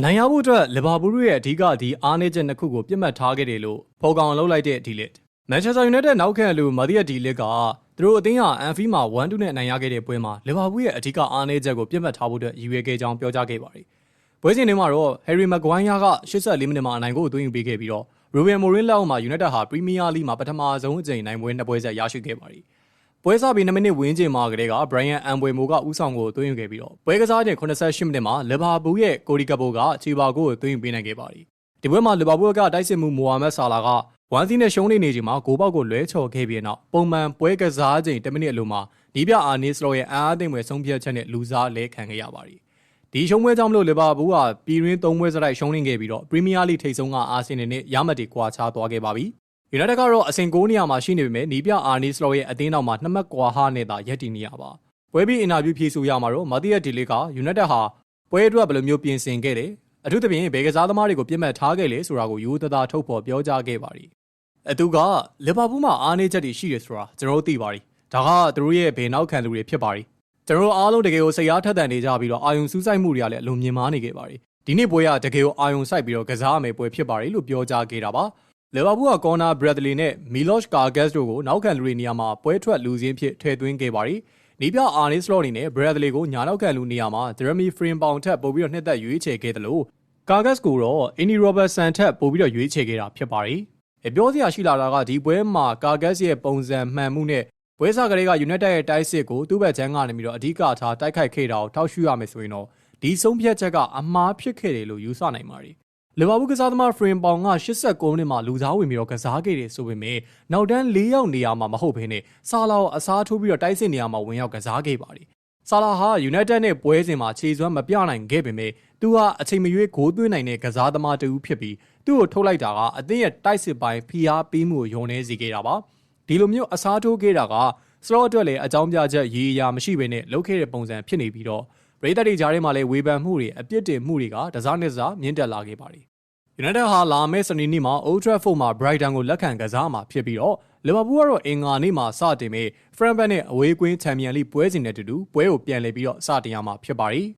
အနိုင်ရဖို့အတွက်လီဗာပူးရဲ့အဓိကဒီအားနည်းချက်နှစ်ခုကိုပြစ်မှတ်ထားခဲ့တယ်လို့ဖော်ကောင်လုပ်လိုက်တဲ့ဒီလစ်မန်ချက်စတာယူနိုက်တက်နောက်ခံလူမာဒီယက်ဒီလစ်ကသူတို့အသင်းဟာအန်ဖီမှာ1-2နဲ့အနိုင်ရခဲ့တဲ့ပွဲမှာလီဗာပူးရဲ့အဓိကအားနည်းချက်ကိုပြစ်မှတ်ထားဖို့အတွက်ရည်ရွယ်ခဲ့ကြောင်းပြောကြားခဲ့ပါတယ်။ပွဲစဉ်တွေမှာတော့ဟယ်ရီမက်ဂွိုင်းယားက84မိနစ်မှာအနိုင်ကိုသွင်းယူပေးခဲ့ပြီးတော့ရူဘင်မိုရင်းလက်အောက်မှာယူနိုက်တက်ဟာပရီးမီးယားလိမှာပထမဆုံးအကြိမ်နိုင်ပွဲနှစ်ပွဲဆက်ရရှိခဲ့ပါတယ်။ ပွဲစားပြီး2မိနစ်ဝန်းကျင်မှာကလေးကဘရိုင်ယန်အန်ဘွေမိုကဥဆောင်ကိုသွင်းယူခဲ့ပြီးတော့ပွဲကစားချိန်88မိနစ်မှာလီဗာပူးရဲ့ကိုရီကပိုကချီဘာကိုသွင်းယူပေးနိုင်ခဲ့ပါတယ်။ဒီပွဲမှာလီဗာပူးကတိုက်စစ်မှုမိုဟာမက်ဆာလာကဝမ်စီနဲ့ရှုံးနေနေချိန်မှာဂိုးပေါက်ကိုလွဲချော်ခဲ့ပြီးနောက်ပုံမှန်ပွဲကစားချိန်10မိနစ်အလိုမှာဒီပြအာနီစလောရဲ့အားအသိမ်ွယ်ဆုံးဖြတ်ချက်နဲ့လူစားလဲခံခဲ့ရပါတယ်။ဒီရှုံးပွဲကြောင့်မလို့လီဗာပူးကပြည်ရင်း၃ပွဲစတိုက်ရှုံးနေခဲ့ပြီးတော့ပရီးမီးယားလိထိပ်ဆုံးကအာဆင်နယ်နဲ့ရမတ်တီကွာခြားသွားခဲ့ပါပြီ။ ယူနိုက်တက်ကတော့အဆင့်9နေရာမှာရှိနေပေမဲ့နီးပြအာနီစလောရဲ့အသင်းနောက်မှာနှစ်မှတ်ကွာဟနဲ့သာရပ်တည်နေရပါ။ပွဲပြီးအင်တာဗျူးဖြေဆိုရမှာတော့မာတီယက်ဒီလီကယူနိုက်တက်ဟာပွဲအတွက်ဘယ်လိုမျိုးပြင်ဆင်ခဲ့တယ်အထူးသဖြင့်ဘယ်ကစားသမားတွေကိုပြစ်မှတ်ထားခဲ့လဲဆိုတာကိုယူသသာထုတ်ဖော်ပြောကြားခဲ့ပါတယ်။အတူကလီဗာပူးမှာအားနည်းချက်တွေရှိတယ်ဆိုတာကျွန်တော်တို့သိပါတယ်။ဒါကသူတို့ရဲ့ဘယ်နောက်ခံလူတွေဖြစ်ပါတယ်။ကျွန်တော်တို့အားလုံးတကယ်ကိုစိတ်အားထက်သန်နေကြပြီးတော့အာယုံစူးစိုက်မှုတွေကလည်းအလုံးမြင်မာနေခဲ့ပါတယ်။ဒီနေ့ပွဲကတကယ်ကိုအာယုံစိုက်ပြီးတော့ကစားရမယ်ပွဲဖြစ်ပါတယ်လို့ပြောကြားခဲ့တာပါ။ လီဗာပူးကကော်နာဘရက်ဒလီနဲ့မီလော့ချ်ကာဂက်စ်တို့ကိုနောက်ခံလူတွေနေရာမှာပွဲထွက်လူစင်းဖြစ်ထည့်သွင်းခဲ့ပါတယ်။နီးပြအာနီစလော့အနေနဲ့ဘရက်ဒလီကိုညာနောက်ခံလူနေရာမှာဂျရမီဖရင်ပေါင်ထက်ပို့ပြီးတော့နှစ်သက်ရွေးချယ်ခဲ့တယ်လို့ကာဂက်စ်ကိုတော့အင်နီရောဘတ်ဆန်ထက်ပို့ပြီးတော့ရွေးချယ်ခဲ့တာဖြစ်ပါတယ်။အပြောစရာရှိလာတာကဒီပွဲမှာကာဂက်စ်ရဲ့ပုံစံမှန်မှုနဲ့ပွဲစားကလေးကယူနိုက်တက်ရဲ့တိုက်စစ်ကိုသူ့ဘက်ချမ်းကနေပြီးတော့အဓိကထားတိုက်ခိုက်ခဲ့တာကိုထောက်ရှုရမယ်ဆိုရင်တော့ဒီဆုံးဖြတ်ချက်ကအမှားဖြစ်ခဲ့တယ်လို့ယူဆနိုင်ပါတယ်။ လီဗာပူးကစားသမားဖရင်ပေါင်က89မိနစ်မှာလူစားဝင်ပြီးတော့ကစားခဲ့တယ်ဆိုပေမဲ့နောက်တန်း၄ယောက်နေရာမှာမဟုတ်ဘဲနဲ့ဆာလာကိုအစားထိုးပြီးတော့တိုက်စစ်နေရာမှာဝင်ရောက်ကစားခဲ့ပါတယ်။ဆာလာဟာယူနိုက်တက်နဲ့ပွဲစဉ်မှာခြေစွမ်းမပြနိုင်ခဲ့ပေမဲ့သူဟာအချိန်မရွေးဂိုးသွင်းနိုင်တဲ့ကစားသမားတူဖြစ်ပြီးသူ့ကိုထုတ်လိုက်တာကအသင်းရဲ့တိုက်စစ်ပိုင်းဖိအားပေးမှုကိုယုံနေစေခဲ့တာပါ။ဒီလိုမျိုးအစားထိုးခဲ့တာကစလော့အတွက်လည်းအကြောင်းပြချက်ရေရာမရှိဘဲနဲ့လုပ်ခဲ့တဲ့ပုံစံဖြစ်နေပြီးတော့ပရိသတ်တွေကြားထဲမှာလည်းဝေဖန်မှုတွေအပြစ်တင်မှုတွေကတစားနဲ့စားမြင့်တက်လာခဲ့ပါတယ်။ United ဟာလာမယ့်စနေနေ့မှာ Old Trafford မှာ Brighton ကိုလက်ခံကစားမှာဖြစ်ပြီးတော့ Liverpool ကတော့အင်္ဂါနေ့မှာစတင်မဲ့ Frankfurt နဲ့အဝေးကွင်းချန်ပီယံလိပွဲစဉ်နဲ့တူတူပွဲကိုပြန်လည်ပြီးတော့စတင်ရမှာဖြစ်ပါတယ်။